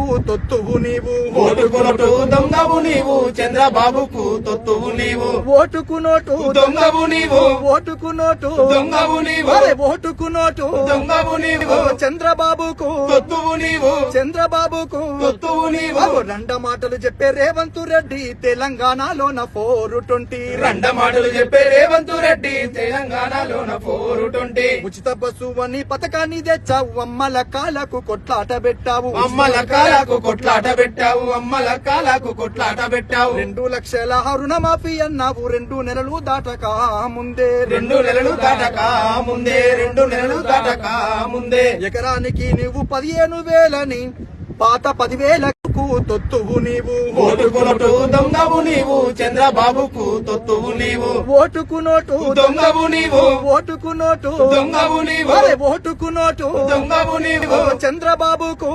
చంద్రబాబుకు తొత్తువు నీవు. ఓటుకు నోటు దొంగవు నీవు చంద్రబాబుకు తొత్తువు నీవు. ఓటుకు నోటు దొంగవు నీవు. ఓటుకు నోటు దొంగవు నీవు. ఓటుకు నోటు దొంగవు నీవు. చంద్రబాబుకు తొత్తువు నీవు. చంద్రబాబుకు తొత్తువు నీవు. రండ మాటలు చెప్పే రేవంత్ రెడ్డి తెలంగాణలోన ఫోర్ ట్వంటీ. రండ మాటలు చెప్పే రేవంత్ రెడ్డి తెలంగాణలోన ఫోర్ ట్వంటీ. ఉచిత బస్సు అని పథకాన్ని తెచ్చావు. అమ్మల కాలకు కొట్లాట పెట్టావు. అమ్మల కాలకు కొట్లాట పెట్టావు అమ్మల కాలకు కొట్లాట పెట్టావు. రెండు లక్షల రుణమాఫీ అన్నావు రెండు నెలలు దాటక ముందే. రెండు నెలలు దాటక ముందే రెండు నెలలు దాటక ముందే. ఎకరానికి నువ్వు పదిహేను వేలని పాత పదివేలకు తొత్తువు నీవు. ఓటుకు నోటు దొంగవు నీవు చంద్రబాబుకు తొత్తువు నీవు. ఓటుకు నోటు దొంగవు నీవు. ఓటుకు నోటు దొంగవు నీవు. ఓటుకు నోటు దొంగవు నీవు. చంద్రబాబుకు